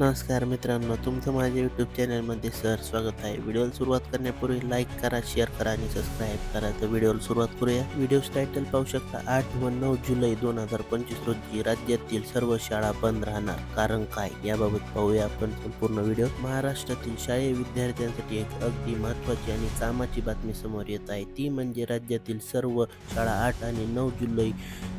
नमस्कार मित्रांनो तुमचं माझ्या यूट्यूब चॅनलमध्ये सर स्वागत आहे. व्हिडिओला सुरुवात करण्यापूर्वी लाईक करा शेअर करा आणि सबस्क्राईब करा. तर व्हिडिओला सुरुवात करूया. व्हिडिओ टायटल पाहू शकता आठ व नऊ जुलै दोन हजार पंचवीस रोजी राज्यातील सर्व शाळा बंद राहणार. कारण काय? याबाबत पाहूया आपण संपूर्ण व्हिडिओ. महाराष्ट्रातील शालेय विद्यार्थ्यांसाठी एक अगदी महत्त्वाची आणि कामाची बातमी समोर येत आहे. ती म्हणजे राज्यातील सर्व शाळा आठ आणि नऊ जुलै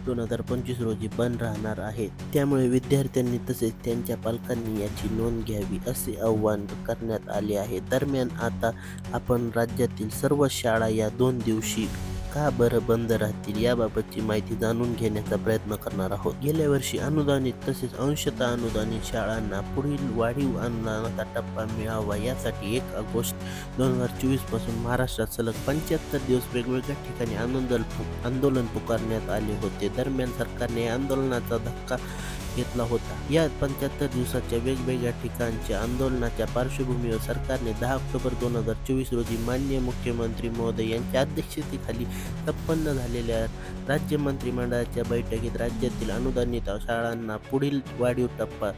दोन हजार पंचवीस रोजी बंद राहणार आहेत. त्यामुळे विद्यार्थ्यांनी तसेच त्यांच्या पालकांनी याची नोंद घ्यावी असे आवाहन करण्यात आले आहे. दरम्यान आता आपण राज्यातील सर्व शाळा या दोन दिवशी का बरं बंद राहतील याबाबतची माहिती जाणून घेण्याचा प्रयत्न करणार आहोत. गेल्या वर्षी अनुदानित तसेच अंशतः अनुदानित शाळांना पुढील वाढीव अनुदानाचा टप्पा मिळावा यासाठी एक ऑगस्ट दोन हजार चोवीसपासून महाराष्ट्रात सलग पंच्याहत्तर दिवस वेगवेगळ्या ठिकाणी आंदोलन आंदोलन पुकारण्यात आले होते. दरम्यान सरकारने आंदोलनाचा धक्का घेतला होता. या पंच्याहत्तर दिवसाच्या वेगवेगळ्या ठिकाणच्या आंदोलनाच्या पार्श्वभूमीवर सरकारने दहा ऑक्टोबर दोन हजार चोवीस रोजी मान्य मुख्यमंत्री महोदय यांच्या अध्यक्षतेखाली संपन्न झालेल्या राज्य मंत्रिमंडळाच्या बैठकीत राज्यातील अनुदानित शाळांना पुढील वाढीव टप्पा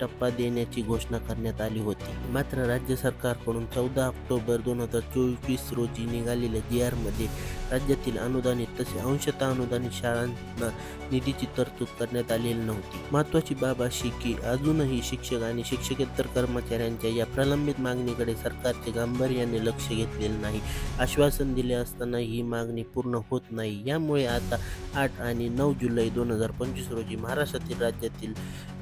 टप्पा देण्याची घोषणा करण्यात आली होती. मात्र राज्य सरकारकडून चौदा ऑक्टोबर दोन हजार चोवीस रोजी निघालेल्या जी आरमध्ये राज्यातील अनुदानित तसे अंशतः अनुदानित शाळांना निधीची तरतूद करण्यात आलेली नव्हती. महत्त्वाची बाब अशी की अजूनही शिक्षक आणि शिक्षकेतर कर्मचाऱ्यांच्या या प्रलंबित मागणीकडे सरकारचे गांभीर्याने लक्ष घेतलेले नाही. आश्वासन दिले असताना ही मागणी पूर्ण होत नाही. यामुळे आता आठ आणि नऊ जुलै दोन हजार पंचवीस रोजी महाराष्ट्रातील राज्यातील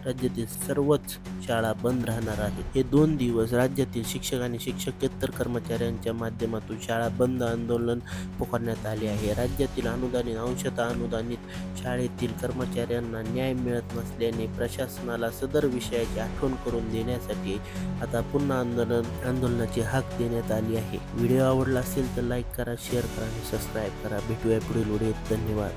राज्यातील सर्वच शाळा बंद राहणार आहेत. हे दोन दिवस राज्यातील शिक्षक आणि शिक्षकेतर कर्मचाऱ्यांच्या माध्यमातून शाळा बंद आंदोलन पुकारण्यात आले आहे. राज्यातील अनुदानित अंशतः अनुदानित शाळेतील कर्मचाऱ्यांना न्याय मिळत नसल्याने प्रशासनाला सदर विषयाची आठवण करून देण्यासाठी आता पुन्हा आंदोलन आंदोलनाची हाक देण्यात आली आहे. व्हिडिओ आवडला असेल तर लाईक करा शेअर करा आणि सबस्क्राईब करा. भेटूया पुढील व्हिडिओत. धन्यवाद.